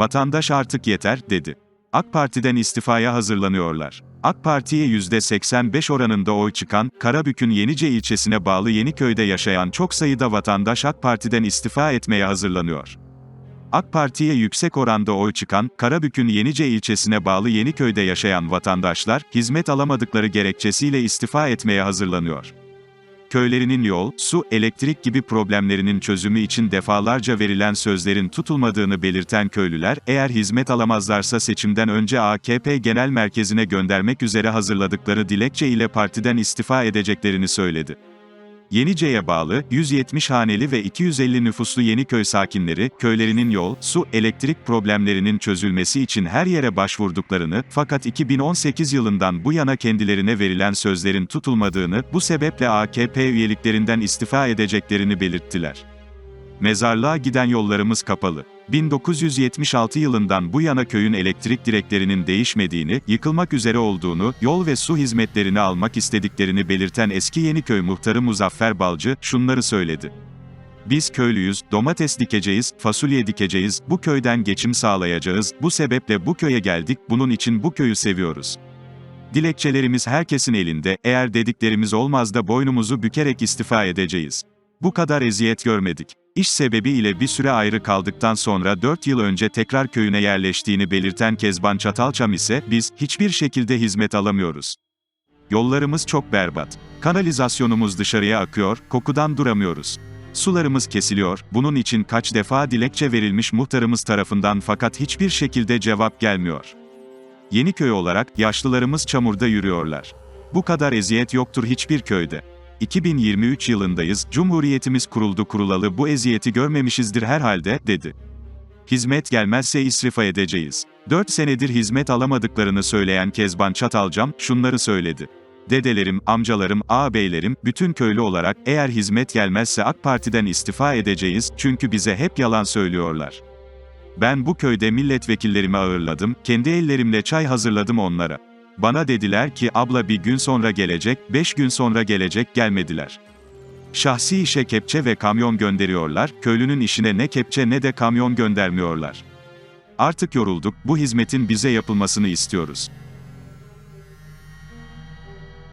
Vatandaş artık yeter, dedi. AK Parti'den istifaya hazırlanıyorlar. AK Parti'ye %85 oranında oy çıkan, Karabük'ün Yenice ilçesine bağlı Yeniköy'de yaşayan çok sayıda vatandaş AK Parti'den istifa etmeye hazırlanıyor. AK Parti'ye yüksek oranda oy çıkan, Karabük'ün Yenice ilçesine bağlı Yeniköy'de yaşayan vatandaşlar, hizmet alamadıkları gerekçesiyle istifa etmeye hazırlanıyor. Köylerinin yol, su, elektrik gibi problemlerinin çözümü için defalarca verilen sözlerin tutulmadığını belirten köylüler, eğer hizmet alamazlarsa seçimden önce AKP Genel Merkezi'ne göndermek üzere hazırladıkları dilekçe ile partiden istifa edeceklerini söyledi. Yenice'ye bağlı, 170 haneli ve 250 nüfuslu Yeniköy sakinleri, köylerinin yol, su, elektrik problemlerinin çözülmesi için her yere başvurduklarını, fakat 2018 yılından bu yana kendilerine verilen sözlerin tutulmadığını, bu sebeple AKP üyeliklerinden istifa edeceklerini belirttiler. Mezarlığa giden yollarımız kapalı. 1976 yılından bu yana köyün elektrik direklerinin değişmediğini, yıkılmak üzere olduğunu, yol ve su hizmetlerini almak istediklerini belirten eski Yeniköy muhtarı Muzaffer Balcı, şunları söyledi. Biz köylüyüz, domates dikeceğiz, fasulye dikeceğiz, bu köyden geçim sağlayacağız, bu sebeple bu köye geldik, bunun için bu köyü seviyoruz. Dilekçelerimiz herkesin elinde, eğer dediklerimiz olmaz da boynumuzu bükerek istifa edeceğiz. Bu kadar eziyet görmedik. İş sebebiyle bir süre ayrı kaldıktan sonra 4 yıl önce tekrar köyüne yerleştiğini belirten Kezban Çatalçam ise, biz, hiçbir şekilde hizmet alamıyoruz. Yollarımız çok berbat. Kanalizasyonumuz dışarıya akıyor, kokudan duramıyoruz. Sularımız kesiliyor, bunun için kaç defa dilekçe verilmiş muhtarımız tarafından fakat hiçbir şekilde cevap gelmiyor. Yeniköy olarak, yaşlılarımız çamurda yürüyorlar. Bu kadar eziyet yoktur hiçbir köyde. 2023 yılındayız, Cumhuriyetimiz kuruldu kurulalı bu eziyeti görmemişizdir herhalde, dedi. Hizmet gelmezse isrifa edeceğiz. 4 senedir hizmet alamadıklarını söyleyen Kezban Çatalcam, şunları söyledi. Dedelerim, amcalarım, ağabeylerim, bütün köylü olarak, eğer hizmet gelmezse AK Parti'den istifa edeceğiz, çünkü bize hep yalan söylüyorlar. Ben bu köyde milletvekillerimi ağırladım, kendi ellerimle çay hazırladım onlara. Bana dediler ki abla bir gün sonra gelecek, beş gün sonra gelecek gelmediler. Şahsi işe kepçe ve kamyon gönderiyorlar, köylünün işine ne kepçe ne de kamyon göndermiyorlar. Artık yorulduk, bu hizmetin bize yapılmasını istiyoruz.